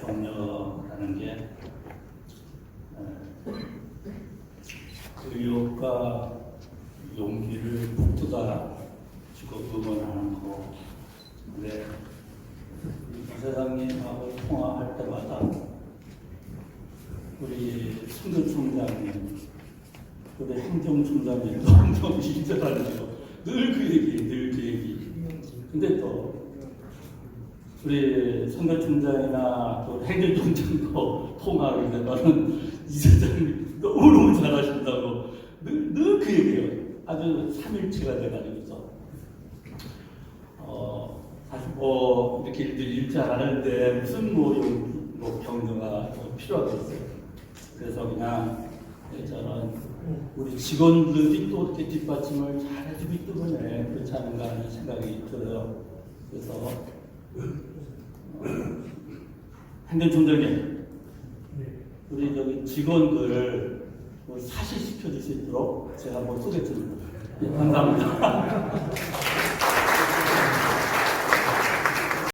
격려라는 게 어, 의욕과 용기를 모두가 주고 응원하는 거. 근데 부사장님하고 통화할 때마다 우리 성전총장님, 우리 행정총장님 너무 힘들어하죠. 늘그 얘기, 늘 그 얘기. 근데 또 우리 선거총장이나 또 행정총장도 통화를 해봐는 이사장님 너무너무 잘하신다고 늘 그 얘기해요. 아주 삼일치가 돼가지고서 어 사실 뭐 이렇게 일들 일치 안 하는데 무슨 뭐, 용- 뭐더 필요하겠어요. 그래서 그냥 저는 우리 직원들이 또 이렇게 뒷받침을 잘 해주기 때문에 그렇지 않은가 하는 생각이 들어요. 그래서 행정총장님, 우리 저기 직원들 뭐 사실시켜 줄 수 있도록 제가 한번 쏘겠습니다. 예, 감사합니다.